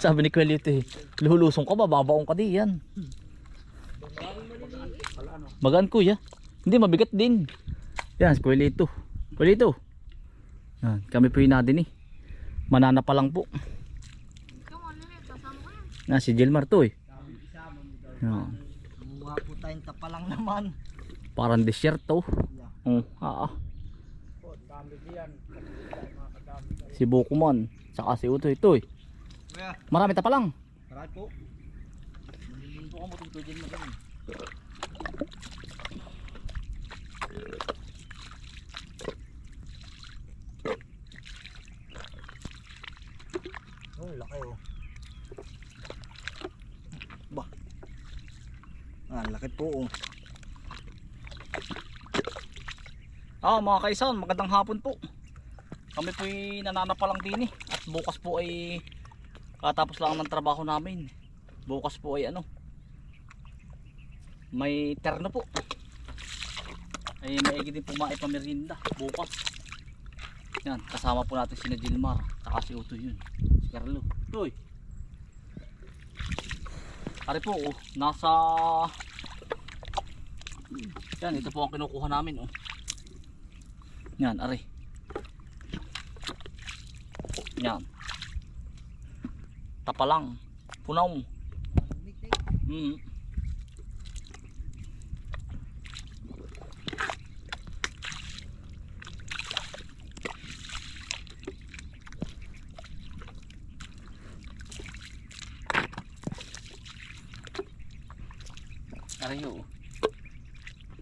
Sabi ni Kuelito eh, lulusong ka ba, babaong ka di yan. Magaan kuya. Hindi, mabigat din. Yan, si Kuelito. Kuelito. Yan, kami po yun natin eh. Manana pa lang po. Na si Gilmar to eh. Yan. Kumuha po tayong tapalang naman. Parang desierto. Oh, ah, ah. Si Bukuman, saka si Utoy Toy. Kuya, Marami ta pa lang. marami po. Ka mo tungkol dyan mo Oh, laki oh. Ba. Ah, laki po oh. Ah, mga kaisan, magandang hapon po. Kami po ay nananapa lang din eh. At bukas po ay katapos lang ng trabaho namin. Bukas po ay ano, may terno po. Ay maigi din po maipamerinda bukas. Yan, kasama po natin si Gilmar, saka si Utoy yun. Si Carlo. Uy! Ari po, oh, nasa... Yan, ito po ang kinukuha namin, oh. Yan, ari. Yan. Tapalang. Punaw. Mm. Ari oh.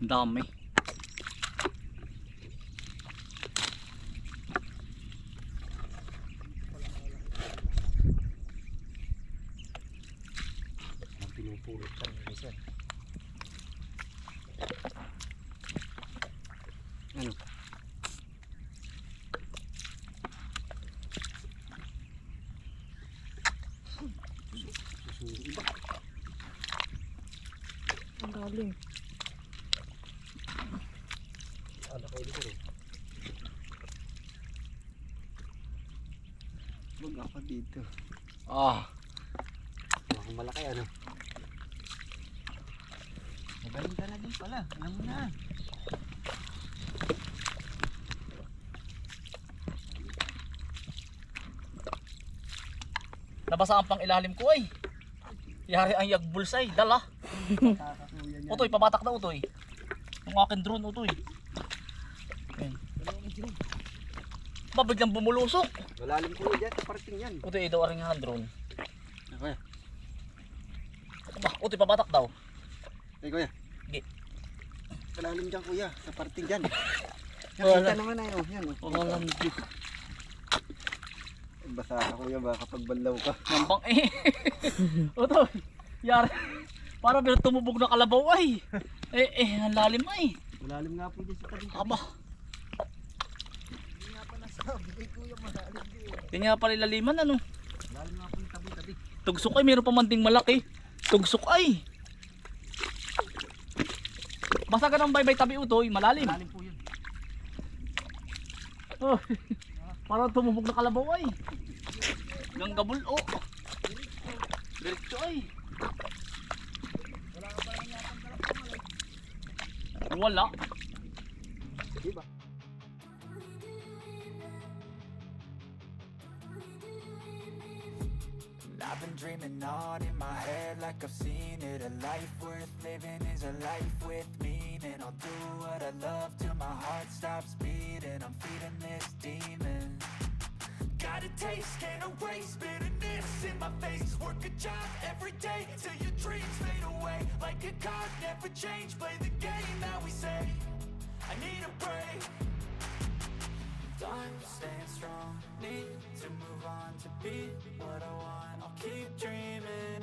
Dami. Ang pinupulot sa isa. Ano? Susulo ba? Ang galing. Ano ko dito rin? Baga pa dito. Ah, Mukhang malaki ano? Magaling din pala. Alam mo na. Nabasa ang pang ilalim ko ay. Yari ang yag bulsay, dala. Utoy, pabatak na utoy. Yung aking drone utoy. Ayan. Mabiglang bumulusok. Malalim po yan. Parating yan. Utoy, daw aring hand drone. Okay. Aba, utoy, pabatak daw. Hey kuya. Hindi. Malalim dyan kuya. Sa parating dyan. Nakita naman na yun. Yan oh. Walang Basa ka kuya baka pag banlaw ka. nambang eh. utoy, yari. Para pero tumubog na kalabaw ay. Eh, eh, ang lalim ay. Malalim nga po dyan sa tabi. Aba, Hindi nga pa nasabi kay kuya malalim din. yun nga pala ilaliman ano. Malalim nga po yung tabi-tabi. Tugsok ay, meron pa man ding malaki. Tugsok ay. Basta ka ng baybay tabi utoy, malalim. Malalim po yun. Oh, parang tumubog na kalabaw ay. Ng gabul oh. Diretso ay. Wala. Di ba? I've been dreaming on in my head like I've seen change, play the game that we say. I need a break. I'm staying strong, need to move on to be what I want. I'll keep dreaming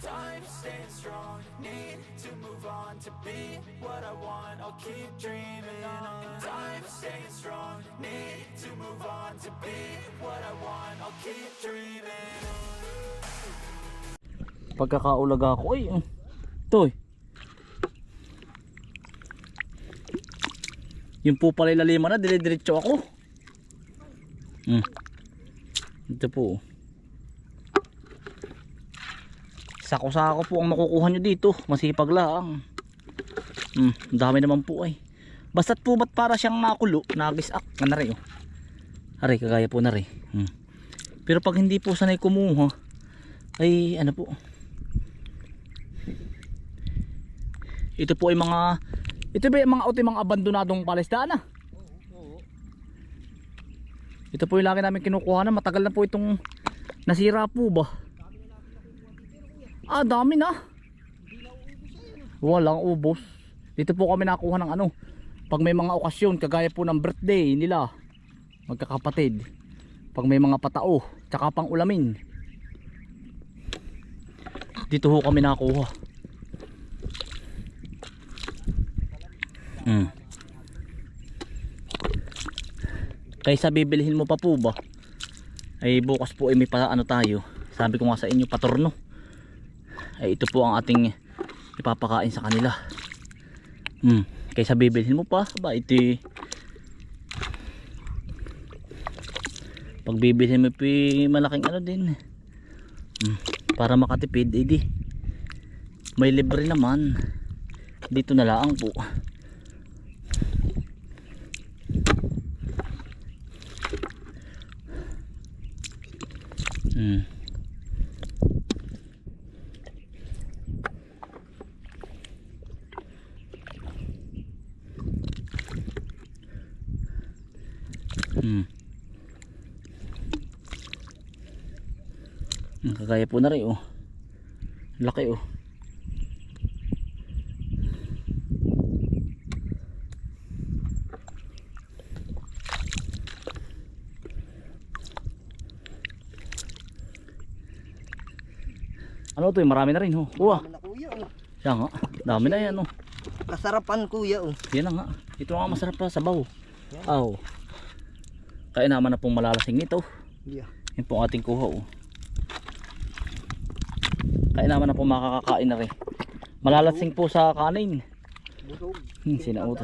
Time staying strong, need to move on to be what I want. I'll keep dreaming on. Time staying strong, need to move on to be what I want. I'll keep dreaming Pagkakaulaga ko ay. oh. Ito eh. Yung po pala ilaliman na, dire-diretso ako. Hmm. Ito po. oh. Sako-sako po ang makukuha nyo dito. Masipag lang. Hmm, dami naman po ay. Basta't po ba't para siyang nakulo, nagisak na rin oh. Aray, kagaya po na rin. Hmm. Pero pag hindi po sanay kumuha, ay ano po. Ito po ay mga ito ba yung mga uti mga abandonadong palestaan ah? Ito po yung lagi namin kinukuha na matagal na po itong nasira po ba? Ah, dami na. Walang ubos. Dito po kami nakuha ng ano. Pag may mga okasyon, kagaya po ng birthday nila, magkakapatid. Pag may mga patao, tsaka pang ulamin. Dito ho kami nakuha. Mm. Kaysa bibilihin mo pa po ba? Ay bukas po ay may pa ano tayo. Sabi ko nga sa inyo patorno. Ay ito po ang ating ipapakain sa kanila. Hmm. Kaysa bibilhin mo pa, ba ito. Pag bibilhin mo pa malaking ano din. Hmm. Para makatipid, edi. May libre naman. Dito na lang po. Hmm. Hmm. Kagaya po na rin oh. Laki oh. Ano to eh, marami na rin oh. Uwa. Oh. Yan nga. Dami na yan oh. Kasarapan kuya oh. Yan nga. Ito nga masarap pa sabaw. Yan. Aw. Kaya naman na pong malalasing nito. Yeah. Yan po ang ating kuha oh. Kaya naman na po makakakain na rin. Malalasing po sa kanin. Busog. Hmm, sinauto.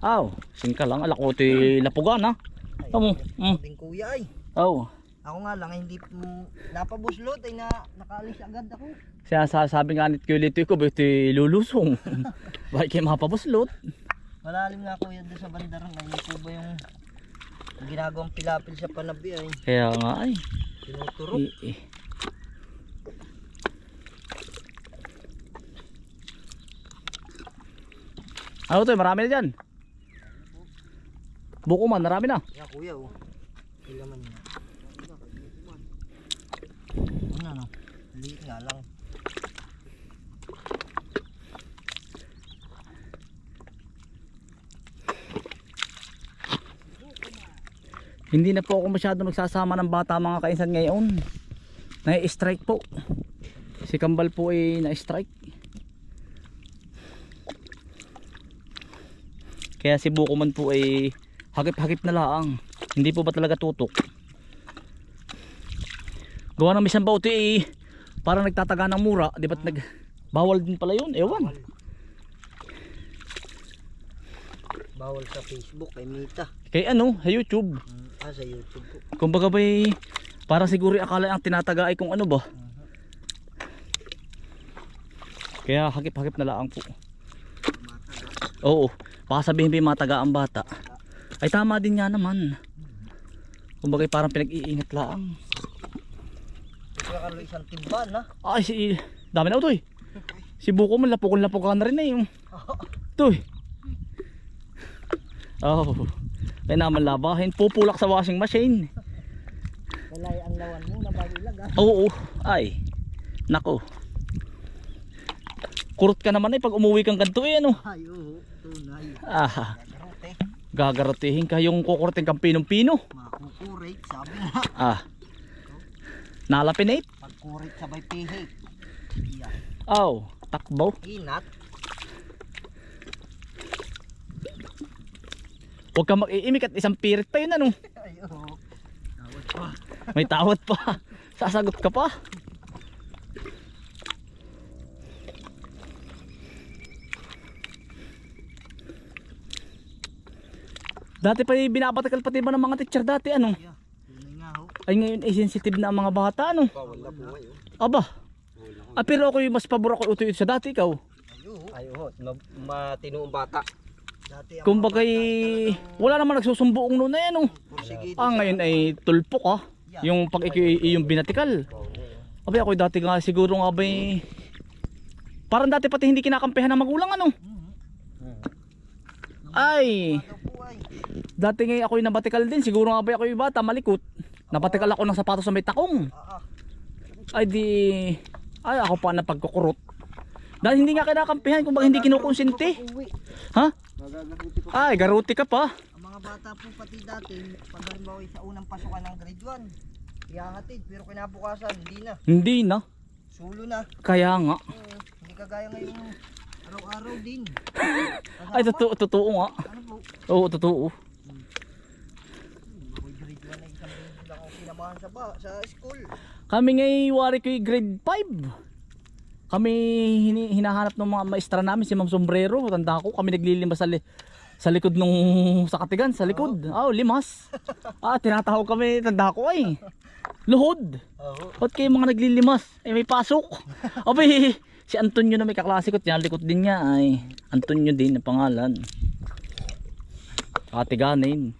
Aw, singka lang. Alak ko ito lapugan ha. Tamo. Mm. Ding kuya ay. Aw. Ako nga lang hindi mm, napabuslot ay na nakaalis agad ako. Siya sabi nga nit ko lito ko, ito lulusong. Bakit kayo mapabuslot? Malalim nga kuya doon sa bandaran ay po ba yung ginagawang pilapil sa panabi ay Kaya nga ay. tinuturok. Eh, eh. Ano to, marami na dyan. Buko man, marami na. Yan kuya oh. Ilaman niya. Ano no? Liit nga lang. Hindi na po ako masyado nagsasama ng bata mga kainsan ngayon. Na-strike po. Si Kambal po ay na-strike. Kaya si Buko man po ay hagip-hagip na laang. Hindi po ba talaga tutok? Gawa ng misang bauti eh. Parang nagtataga ng mura. Di ba't nag... Bawal din pala yun. Ewan. Bawal sa Facebook kay Mita. Kay ano, sa YouTube. Ah sa YouTube po. Kumbaga ba'y parang siguro akala ang tinataga ay kung ano ba. Kaya hakip-hakip na lang po. Oo. Baka sabihin pa yung mga taga ang bata. Ay tama din nga naman. Kumbaga parang pinag-iingat lang. Kaya isang timban ha. Ay si dami na ito eh. Si Buko man lapukon lapukan na rin eh. Yung. Ito eh. Oh. Kaya naman labahin. Pupulak sa washing machine. Kalay ang lawan mo na bago ilaga. Oo. Ay. Nako. Kurot ka naman eh pag umuwi kang ganito eh ano. Ay, oo. Tunay. Ah. Garote. Gagarutihin ka yung kukurtin kang pinong-pino. Makukurit. Sabi nga. Ah. Nalapinate. Pagkurit sabay pihit. Yan. Oh. Takbo. Inat. Huwag kang mag-iimik at isang pirit pa yun ano. Tawad pa. May tawad pa. Sasagot ka pa. Dati pa yung binabatikal pati ba ng mga teacher dati ano? Ay ngayon ay sensitive na ang mga bata ano? Aba. Ah, pero ako yung mas pabor ako utoy sa dati ikaw. Ay, oo. Ay, oh, ma- matinoong bata. Kumbaga wala naman nagsusumbuong noon na yan oh. Ah ngayon ay tulpok ah. Yung pag yung binatikal. Abay ako dati nga siguro nga ba eh, Parang dati pati hindi kinakampihan ng magulang ano. Ay, po ay. dati nga ako yung nabatikal din. Siguro nga ba ako yung bata malikot. Nabatikal ako ng sapatos sa may takong. Ah, ah. Ay di ay ako pa na pagkukurot. Dahil hindi nga kinakampihan kung hindi kinukonsinti. Ha? Ay, garuti ka pa. Ang mga bata po pati dati, pag halimbawa sa unang pasukan ng grade 1, ihahatid. Pero kinabukasan, hindi na. Hindi na. Sulo na. Kaya nga. Oo, hindi kagaya ngayon araw-araw din. Ay, totoo, totoo nga. Ano po? Oo, totoo. Ako'y grade 1 na isang beses lang ako sa, ba, sa school. Kami ngay wari ko grade 5. Kami hini, hinahanap ng mga maestra namin si Ma'am Sombrero. Tanda ko, kami naglilimas sa, li, sa likod nung sa katigan, sa likod. Oh, limas. ah, tinatawag kami, tanda ko ay. Luhod. Oo. Ba't kayo mga naglilimas? Ay may pasok. Abay, si Antonio na may kaklase ko, tinalikot din niya ay. Antonio din ang pangalan. Katiganin.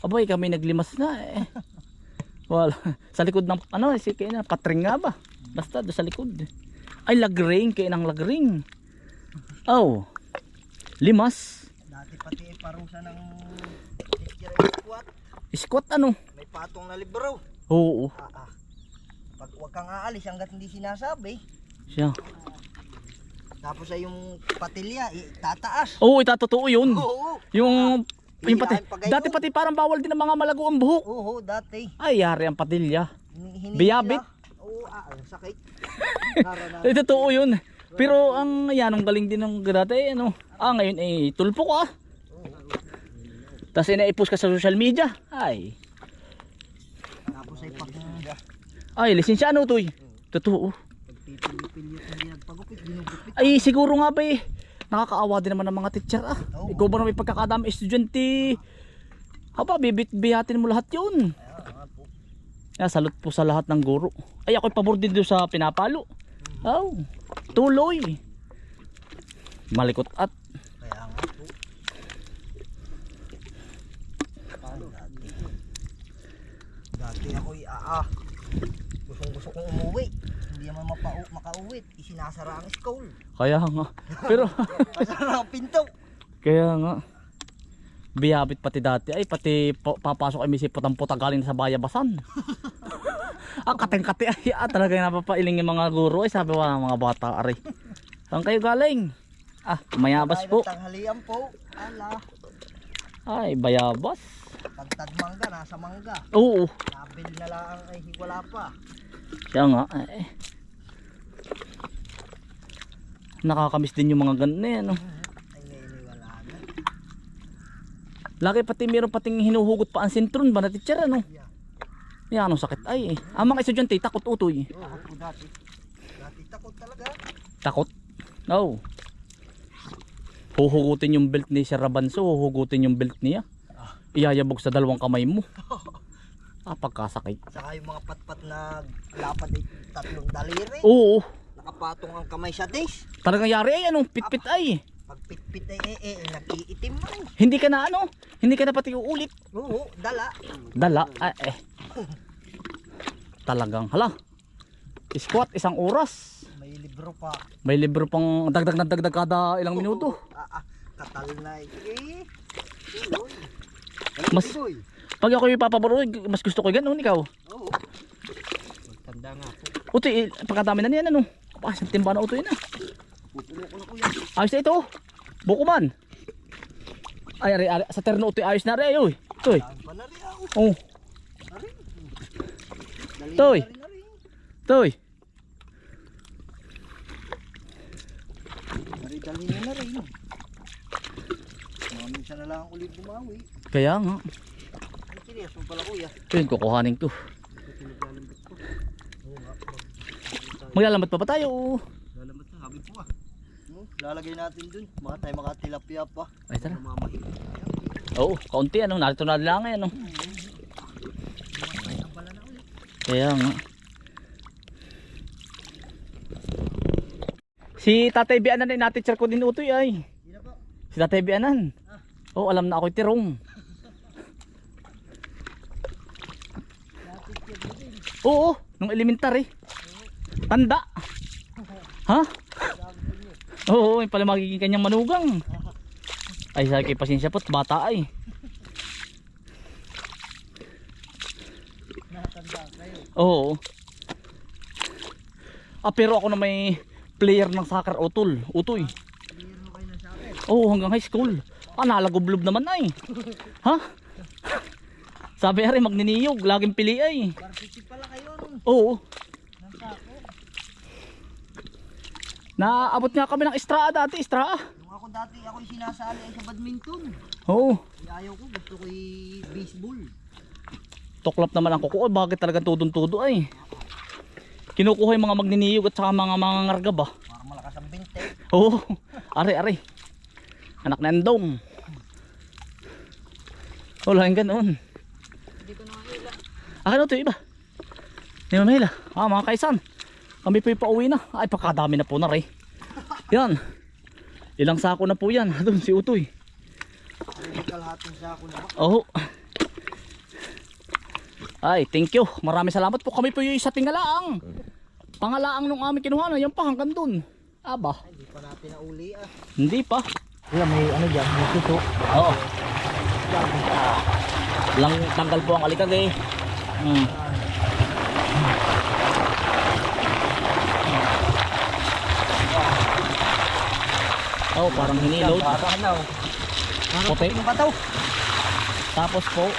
Abay, kami naglimas na eh. Wala. Sa likod ng, ano, si kaya na, patring nga ba? Basta, doon sa likod. Ay, lagring, kaya ng lagring. Oh. Limas. Dati pati parusa ng squat. Squat ano? May patong na libro. Oo. Ah, ah. Pag huwag kang aalis hanggat hindi sinasabi. Siya. Tapos ay yung patilya, eh, tataas. Oo, itatotoo yun. Oo. Yung, yung pati, dati pati parang bawal din ng mga malago ang buhok. Oo, dati. Ay, yari ang patilya. Hini- hini- Biyabit? Ah, ang sakit. Eh, totoo yun. Pero ang yan, ang galing din ng dati, ano. Ah, ngayon eh, tulpo ka. Tapos inaipos ka sa social media. Ay. Tapos ay pag Ay, lisensya ano to eh. Totoo. Ay, siguro nga ba eh. Nakakaawa din naman ng mga teacher ah. Ikaw ba na may pagkakadami estudyante? Aba, bibit bihatin mo lahat yun. Kaya salute po sa lahat ng guro. Ay, ako'y pabor din doon sa pinapalo. Oh, tuloy. Malikot at dati? Dati ako'y ah, ah. Gustong gusto kong umuwi. Hindi naman mapau makauwi. Isinasara ang school. kaya nga. Pero Kasara ang pinto. kaya nga. Biyabit pati dati ay pati pa- papasok ay may sipotang-puta galing sa bayabasan. ah, kateng-kate ay ah, talaga napapailing yung mga guro ay sabi wa mga bata ari. Saan kayo galing? Ah, mayabas po. Tanghalian po. Ala. Ay, bayabas. Tagtad mangga, nasa mangga. Oo, Nabil na lang ay wala pa. siya nga. Eh. Nakakamiss din yung mga ganun eh, ano. Lagi pati meron pating hinuhugot pa ang sintron ba na teacher ano? Yeah. Yan anong sakit ay eh. Ang mga estudyante takot utoy. Ako po dati. Dati takot talaga. Takot. Oh. Huhugutin yung belt ni Sir Rabanso, huhugutin yung belt niya. Iyayabog sa dalawang kamay mo. Ah, pagkasakit. Saka yung mga patpat na lapad ay tatlong daliri. Oo. Nakapatong ang kamay sa dish. Talagang yari ay anong pitpit ay. Pag pitpit ay eh, eh, nag-iitim man. Hindi ka na ano, hindi ka na pati uulit. Oo, dala. Dala, ay eh. Talagang, hala. Squat, isang oras. May libro pa. May libro pang dagdag na dagdag kada ilang minuto. Ah, ah, katal na eh. Mas, Boy. pag ako yung papabaro, mas gusto ko ganun, ikaw. Oo. Magtanda nga po. Utoy, eh, pagkadami na niyan, ano? Ah, isang timba na ko na kuya. Ayos na ito. Buko man. Ay, ari, ari, sa terno utoy, ayos na rin, uy. Ako? Oh, Toy. Ari, dali na na rin. Mga minsan na lang ulit bumawi. Kaya nga. Ay, seryoso pala kuya. Yun, kukuhanin ko. Maglalambat pa ba tayo na, sabi po ah. No, lalagay natin dun. Baka tayo makatilapia pa. Ay, tara. Oo, kaunti ano, narito na lang ano. Kaya nga. Si Tatay Bianan ay nateacher ko din utoy ay. Si Tatay Bianan. Oo, alam na ako'y tirong. Oo, nung elementary. Tanda. Ha? Oo, yung pala magiging kanyang manugang. Ay, sa kay pasensya po, bata ay. Oo. Ah, pero ako na may player ng soccer utol, utoy. Oo, hanggang high school. Ah, nalagublob naman ay. Ha? Sabi ari magniniyog, laging pili ay. Varsity pala kayo. Oo. Nang sako. Naabot nga kami ng Istraa dati, Istraa. Nung ako dati, ako yung sinasali ay sa badminton. Oo. Ay, ayaw ko, gusto ko yung baseball. Tuklap naman ang kuko, bakit talagang tudong-tudo ay. Kinukuha yung mga magniniyog at saka mga mga ngarga ba. Para malakas ang binte. Oo. Ari, ari. Anak na endong. Wala yung ganun. Hindi ko na mahila. Akin ito iba. Hindi mo mahila. Ah, mga kaisan. Kami po pauwi na. Ay, pagkadami na po na rin. Yan. Ilang sako na po yan. Doon si Utoy. Kalahating sako na ba? Oo. Ay, thank you. Maraming salamat po. Kami po yung sa tingalaang. Pangalaang nung aming kinuha na. Yan pa hanggang doon. Aba, Ay, Hindi pa natin nauli ah. hindi pa. Kuya, may ano dyan, may suso. Oo. Lang tanggal po ang alikag eh. Hmm. Oh, parang hinilod. ano? Puti. Tapos po,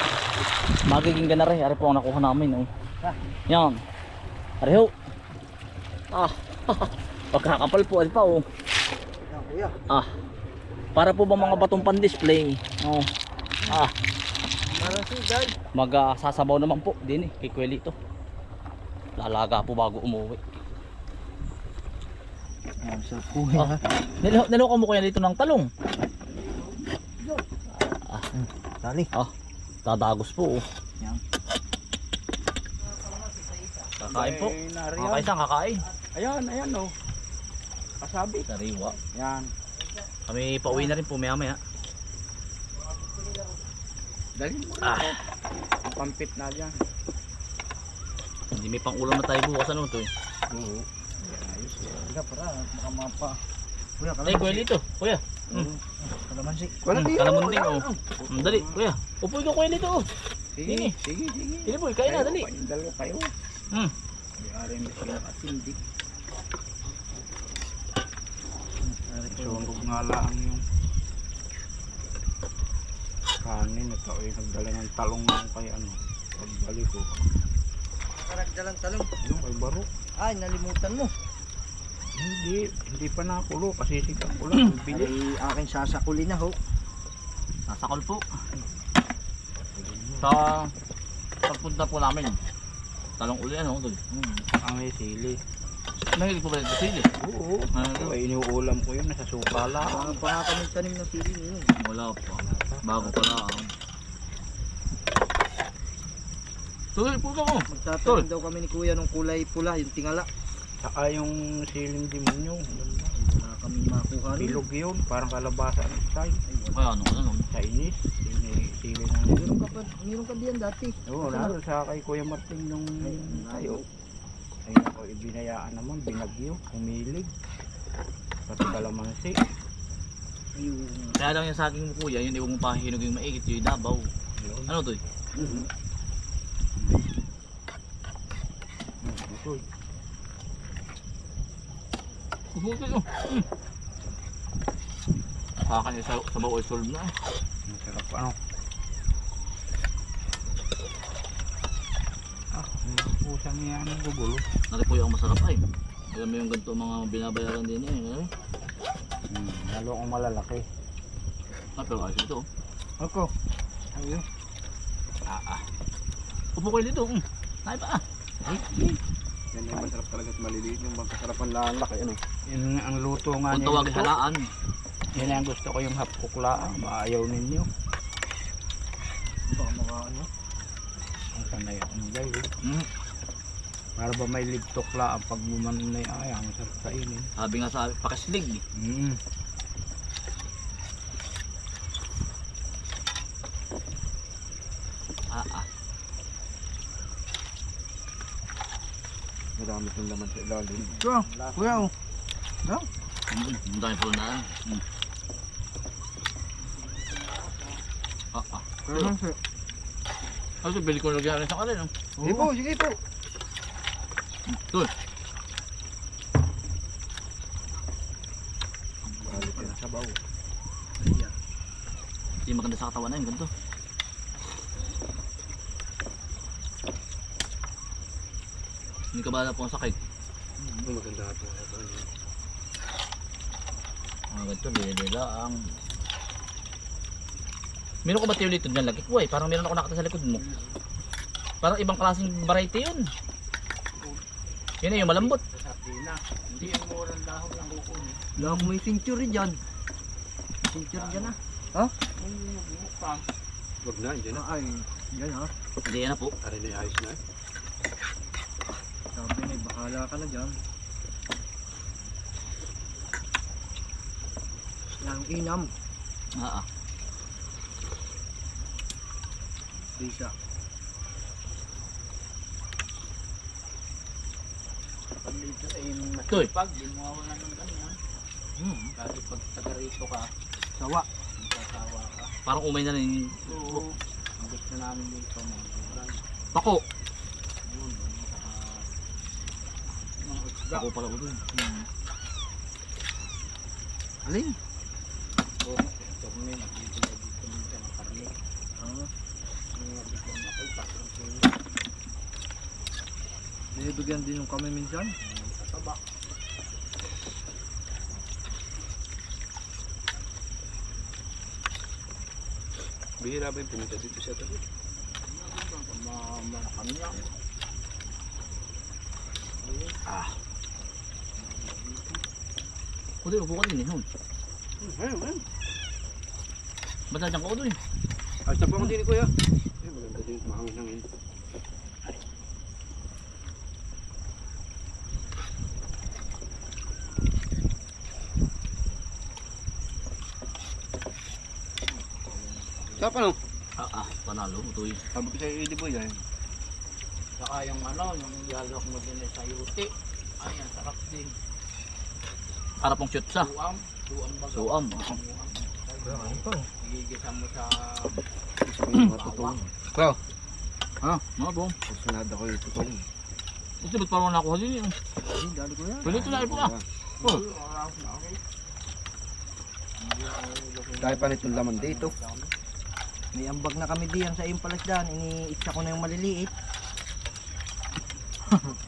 magiging gana rin. Ari po ang nakuha namin. Oh. Yan. Ari ho. Ah. Pagkakapal po. Ari pa oh. Ah. Para po ba mga batong pan-display? Oh. Ah. Magsasabaw naman po din eh, kay Kuelito. Lalaga po bago umuwi. Yan, sa kuya. Ah, nilo niloko mo kuya dito ng talong. Dali. Ah, dadagos po. Oh. Yan. Kakain po. Kakain saan kakain? Ayan, ayan oh. Kasabi. Sariwa. Yan. Kami pauwi na rin po maya maya. Dali mo Ah. ah. Ang pampit na dyan. Hindi may pang ulam na tayo bukas ano to eh. Oo. Ka para, baka mapa. Kuya, Ay, kalamansi. Kuelito. Kuya. Mm. Kalamansi. Wala Mm, di. kalamunding oh. Mm, dali, kuya. Upoy ka Kuelito oh. Sige, Sige. sige, sige. Dili po, kain na dali. kayong Dalawa kayo. Hmm. Di ari mo sila katindi. Sunog nga lang yung kanin at ako yung nagdala ng talong nung kay ano. Pagbalik ko. Karagdalang talong. Yung kay baro. Ay, nalimutan mo. Hindi, hindi pa nakulo kasi sikat ko lang. Bili. Ay, aking sasakuli na ho. Sasakol po. Sa pagpunta po namin. Talong uli ano doon. Hmm, ang may sili. Mahilig po ba rin sa sili? Oo. Ano? So, iniuulam ko yun, nasa suka lang. Ano pa kami tanim ng sili niyo? Wala pa. Bago pa lang. Tuloy po ako. Magtatanim daw kami ni kuya ng kulay pula, yung tingala. Saka yung siling demonyo. Wala kami makuha rin. Bilog yun, parang kalabasa ng style. Kaya ano ano. Chinese. Yun eh, sili na. Meron ka pa, meron ka diyan dati. Oo, Saan? lalo sa kay Kuya Martin nung Ay, tayo. Ay ako, ibinayaan naman, binagyo, umilig. Pati kalamansi. Ayun. Kaya lang yung saging mo kuya, yun mo pahinog yung maigit, yung dabaw. Ano to? Mhm. Kubuti to. Mm. Sa akin yung sa, sa bawal solve na. eh. Masarap ano. Ah, pusa niya ang gugulo. Nari po yung masarap ay. Alam mo yung ganito mga binabayaran din eh. eh. Hmm, lalo akong malalaki. Ah, pero ayos ito. Ako. Ayun. Ah, ah. Upo kayo dito. Mm. Tayo pa ah. Yan yung masarap talaga at maliliit yung magkasarapan lang laki ano. Yun nga ang luto nga Kung tawag halaan. Yan ang gusto ko yung hapkukla. Maayaw ninyo. Baka mga ano. Ang sanay akong guys. Mm. Para ba may libtok la ang pag bumanay ay ang sarap kainin. Sabi nga sa pakislig. Mm. Ah, ah. Marami itong laman sa ilalim. Kuya, kuya oh. Mm. Ang dami pala na. Mm. Ah, ah. Kuya, sir. Ano bili ko lagyan sa kalin. Sige po, sige po. Doon. Balik yan sa bawo. Hindi maganda sa katawan na yun. Ganito. Hindi ka ba na po sakit? Maganda ito. Mga ganito, bili-bila ang... Meron ko ba tayo dito dyan lagi ko eh? Parang meron ako nakita sa likod mo. Parang ibang klaseng variety yun. Yun yung malambot. Hindi yung murang dahon ng kuko. Lang may century dyan. Century dyan ah. Wag na, dyan na. Ah, Ay, yan ha. Hindi yan na po. Aray na ayos na, bahala ka na dyan. Lang inam. Ah. Bisa. Pag dito ay Toy. masipag, di mo wala ng ganyan. Hmm. Kasi pag taga rito ka, Sawa. magsasawa ka. Parang umay na rin. Oo. Ang gusto namin dito, mga bulan. Pako. Yun, yung saka mga. Pako pala ko dun. Alin? Oo, ito kami, nagtitila dito minsan ng karne. Ah, Mga bigyan na tatlong kilo. binibigyan din yung kami minsan. Mga Tataba. Bihira ba yung pumunta dito sa tabi? Mamalakan niya. Kundi, upo ka din eh. Hun. Ayun, ayun. Ba't nandiyan ka ko dun eh? Ayos na po ako din ni Kuya. Ay, maganda din mahangin-hangin. Sarap ano? Ah, ah. Panalo. Ito eh. Sabi ko sa'yo, Eddie Boy, ay. Saka yung ano, yung yalok mo din sa yuti. Ay, ang sarap din. Para pong shoot sa. Suam. Suam. Suam. Igigisa mo sa tutong. Ha? Mga bong. Kusunada ko yung tutong. Ito ba't parang nakuha din yun? Ay, dali ko yan. Pwede ito na po ah. Oh. Dahil pa nitong laman dito. May ambag na kami diyan sa iyong palasdan. Iniitsa ko na yung maliliit.